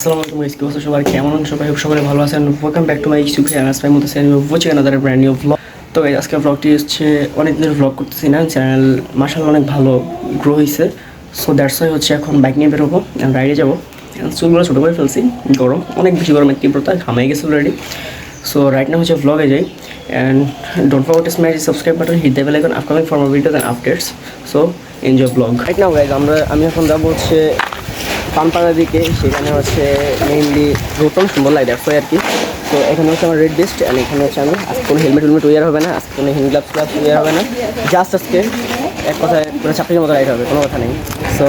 আসসালামু আলাইকুম গাইস কি অবস্থা সবার? কেমন আছেন সবাই? সবাই ভালো আছেন। Welcome back to my YouTube channel watching brand new vlog তো guys, আজকে ভ্লগটি হচ্ছে অনেক দিন ভ্লগ করতেছি না। চ্যানেল মার্শাল অনেক ভালো গ্রো হয়েছে সো দ্যাটস ওয়াই হচ্ছে এখন বাইক নিয়ে বেরোবো রাইডে যাব। চুলগুলো ছোটো করে ফেলছি। গরম অনেক বেশি গরমের তীব্রতা ঘামাই গেছে অলরেডি সো রাইট না হচ্ছে ভ্লগে যাই। And don't forget to smash subscribe button hit the bell icon upcoming for my videos and updates so enjoy blog right now guys আমরা আমি এখন যাব হচ্ছে পানপাড়ার দিকে, সেখানে হচ্ছে মেইনলি রোটন সুন্দর লাগে দেখো আর কি। তো এখানে হচ্ছে আমার রেড বেস্ট অ্যান্ড এখানে হচ্ছে আমি। আজকে কোনো হেলমেট হেলমেট ওয়ার হবে না, আজকে কোনো হ্যান্ড গ্লাভস গ্লাভস ওয়ার হবে না। জাস্ট আজকে এক কথায় কোনো চাকরির মতো রাইড হবে, কোনো কথা নেই। সো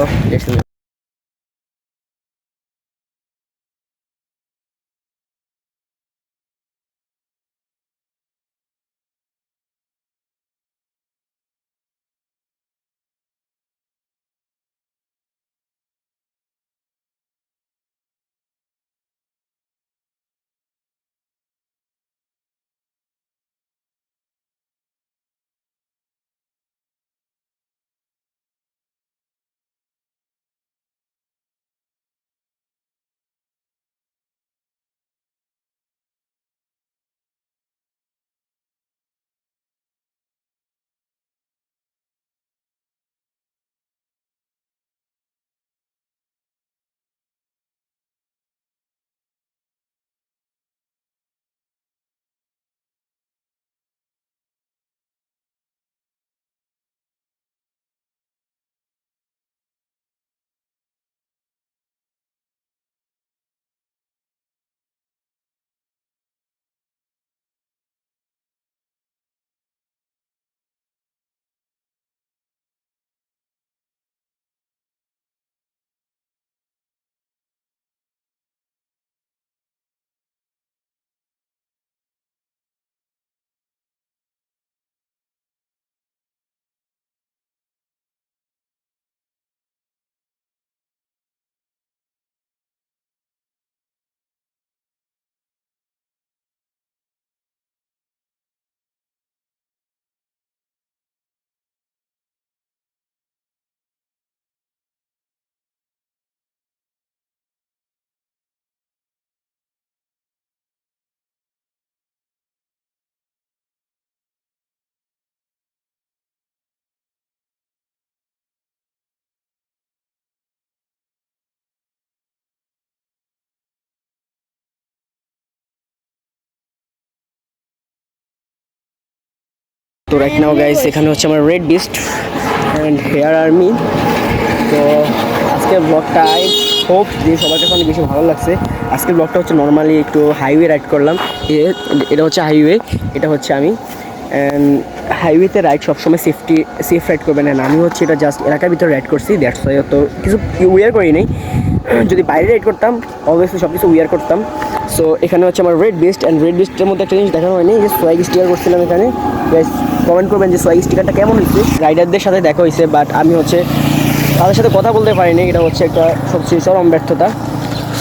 তো রাইট নাও গাইস এখানে হচ্ছে আমার red beast and hair army তো আজকের ব্লগটা আই হোপ যে সবার কাছে অনেক বেশি ভালো লাগছে। আজকের ব্লগটা হচ্ছে নর্মালি একটু হাইওয়ে রাইড করলাম। এ- এটা হচ্ছে হাইওয়ে এটা হচ্ছে আমি। অ্যান্ড হাইওয়েতে রাইড সবসময় সেফটি সেফ রাইড করবেন না। আমি হচ্ছে এটা জাস্ট এলাকার ভিতরে রাইড করছি দ্যাটস ওয়াই তো কিছু উইয়ার করি নাই। যদি বাইরে রাইড করতাম অবভিয়াসলি সব কিছু উইয়ার করতাম। সো এখানে হচ্ছে আমার রেড বেস্ট অ্যান্ড রেড বেস্টের মধ্যে একটা জিনিস দেখানো হয়নি, যে সোয়াইগ স্টিকার করছিলাম এখানে। কমেন্ট করবেন যে সোয়াইগ স্টিকারটা কেমন হয়েছে। রাইডারদের সাথে দেখা হয়েছে বাট আমি হচ্ছে তাদের সাথে কথা বলতে পারিনি, এটা হচ্ছে একটা সবচেয়ে চরম ব্যর্থতা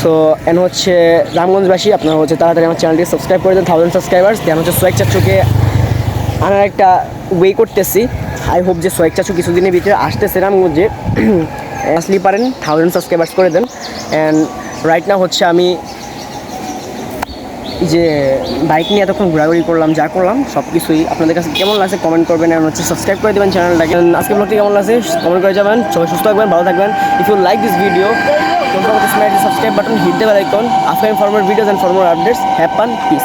সো এন হচ্ছে রামগঞ্জবাসী, আপনারা হচ্ছে তাড়াতাড়ি আমার চ্যানেলটি সাবস্ক্রাইব করে দেন থাউজেন্ড সাবস্ক্রাইবার্স দেন হচ্ছে সোয়াইগ চাচুকে আনার একটা ওয়ে করতেছি। আই হোপ যে সোয়েক চাচু কিছুদিনের ভিতরে আসতেছে রামগঞ্জে। আসলে পারেন থাউজেন্ড সাবস্ক্রাইবার্স করে দেন। অ্যান্ড রাইট না হচ্ছে আমি যে বাইক নিয়ে এতক্ষণ ঘোরাঘুরি করলাম, যা করলাম, সব কিছুই আপনাদের কাছে কেমন লাগছে কমেন্ট করবেন আর হচ্ছে সাবস্ক্রাইব করে দেবেন চ্যানেলটাকে আজকে ব্লগটি কেমন লাগছে কমেন্ট করে যাবেন সবাই সুস্থ থাকবেন, ভালো থাকবেন। If you like this video subscribe button hit দেবেন icon after former more videos and former more updates হ্যাপ পান পিস